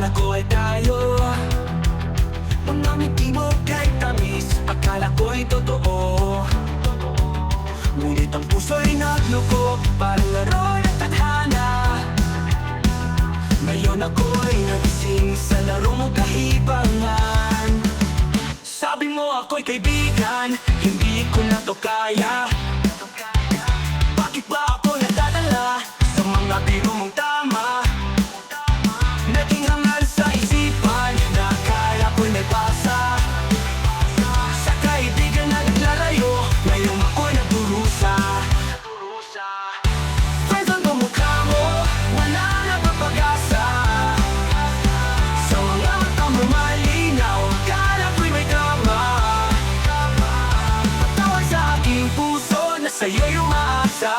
Akala ko ay tayo. Mga ngiti mo kay tamis Akala ko'y totoo. Ngunit ang puso'y nagloko Parang laro na tadhana. Ngayon ako'y nagising Sa laro mo kahibangan. Sabi mo ako'y kaibigan Hindi ko na to kaya. Umaasa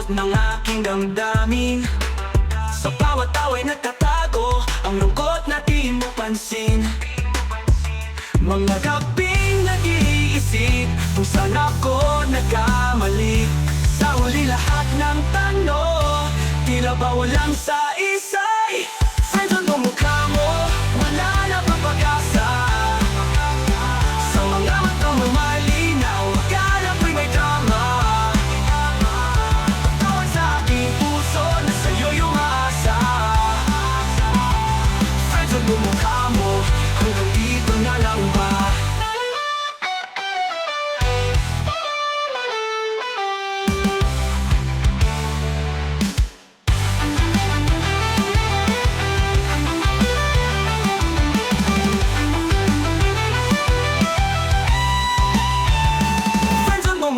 Lungkot ng aking damdamin. Sa bawat away nagtatago Ang lungkot na di mo pansin. Mga gabing nag-iisip Kung saan ako nagkamali. Sa huli lahat ng tanong Tila ba walang saisay Friends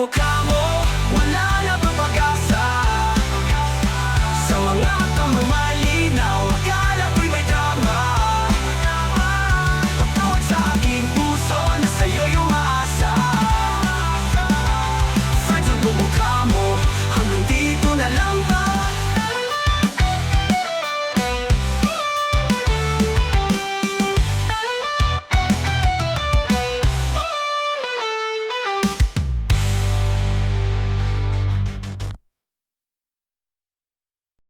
мукаму